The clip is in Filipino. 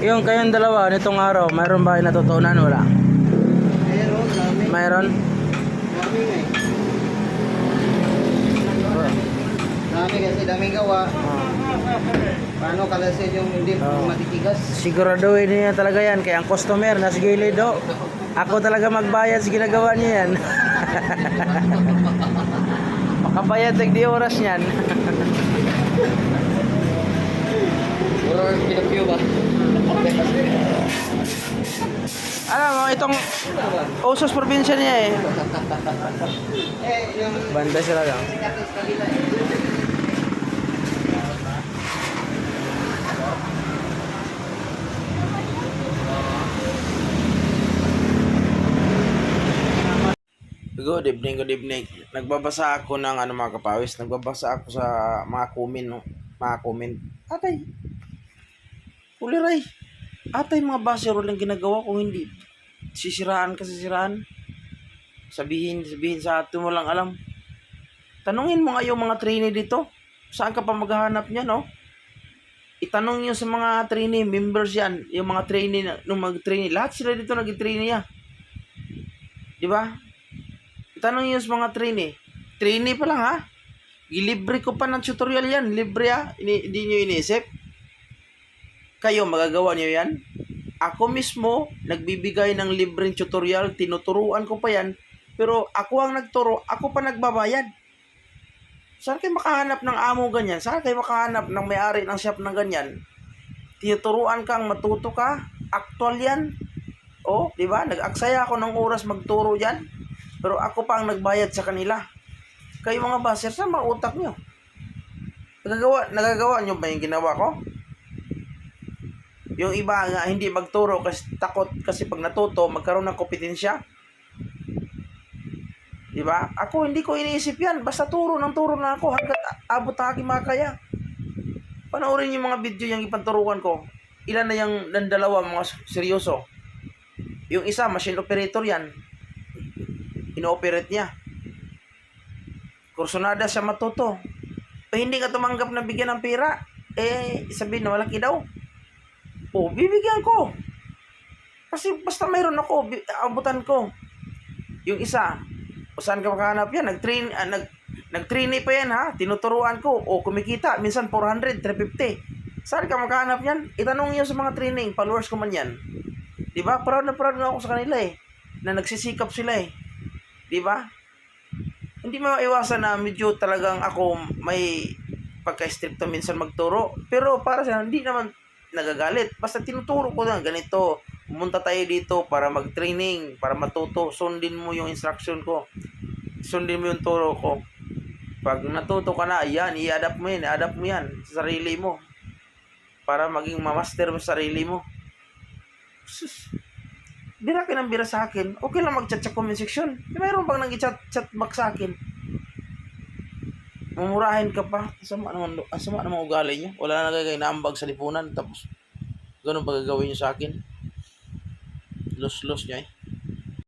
Yung kayong dalawa, nitong araw, mayroon ba kayo natutunan? Wala. Pero, dami. Mayroon? Dami eh. Dami kasi, daming gawa. Oh. Paano kalasin yung hindi Oo. matitigas? Siguraduhin niya talaga yan. Kaya ang customer, nasa gilid do. Ako talaga magbayad sa ginagawa niya yan. Makabayad tag di oras niyan. Puro pinapyo ba? Alam mo, itong usos probinsya niya eh. Eh, yung Banda sila lang. Good evening, good evening. Nagbabasa ako ng ano mga kapawis. Nagbabasa ako sa mga comment, no? Mga comment. Atay. Uliray. Atay mga basero lang ginagawa kung hindi. Sisiraan ka sisiraan. Sabihin, sabihin sa atin mo lang alam. Tanungin mo nga yung mga trainee dito. Saan ka pa maghahanap niya, no? Itanong nyo sa mga trainee, members yan, yung mga trainee, nung mag-trainee. Lahat sila dito nag-trainee ya. Di ba? Tanong niyo sa mga trainee. Trainee pa lang ha. Ilibre ko pa ng tutorial yan. Libre ha. Hindi nyo iniisip. Kayo, magagawa niyo yan. Ako mismo, nagbibigay ng libreng tutorial. Tinuturuan ko pa yan. Pero ako ang nagturo, ako pa nagbabayad. Saan kayo makahanap ng amo ganyan? Saan kayo makahanap ng may-ari ng shop ng ganyan? Tinuturuan kang matuto ka. Actual yan. Oh, di ba? Nag-aksaya ako ng oras magturo yan. Pero ako pa ang nagbayad sa kanila. Kayo mga baser, saan mga utak nyo? Nagagawa, nagagawa nyo ba yung ginawa ko? Yung iba nga hindi magturo kasi takot kasi pag natuto magkaroon ng kompetensya. Di ba? Ako hindi ko iniisip yan. Basta turo ng turo na ako hanggat abot ang aking makaya. Panoorin yung mga video yung ipanturuan ko. Ilan na yung ng mga seryoso. Yung isa, machine operator yan ino-operate niya. Kursunada siya matuto. O hindi ka tumanggap na bigyan ng pera, eh, sabihin na malaki daw. O, bibigyan ko. Kasi basta mayroon ako, abutan ko. Yung isa, o saan ka makahanap yan? Nag-train, ah, nag, nag-trainee pa yan ha, tinuturuan ko. O kumikita, minsan 400, 350. Saan ka makahanap yan? Itanong niyo sa mga training, followers ko man yan. Di ba? Proud na proud na ako sa kanila eh. Na nagsisikap sila eh. Di ba? Hindi maiwasan na medyo talagang ako may pagka-stricto minsan magturo. Pero para sa hindi naman nagagalit. Basta tinuturo ko na ganito. Pumunta tayo dito para mag-training, para matuto. Sundin mo yung instruction ko. Sundin mo yung turo ko. Pag natuto ka na, yan, i-adapt mo yan, i-adapt mo yan sa sarili mo. Para maging ma-master mo sa sarili mo. Sus, bira ka ng bira sa akin, okay lang mag-chat sa comment section. Mayroon bang nag chat chat back sa akin? Mumurahin ka pa. Sama naman, ang sama naman ugali niyo. Wala na nagagay na ambag sa lipunan. Tapos, ganun pa gagawin niyo sa akin. Los-los niya eh.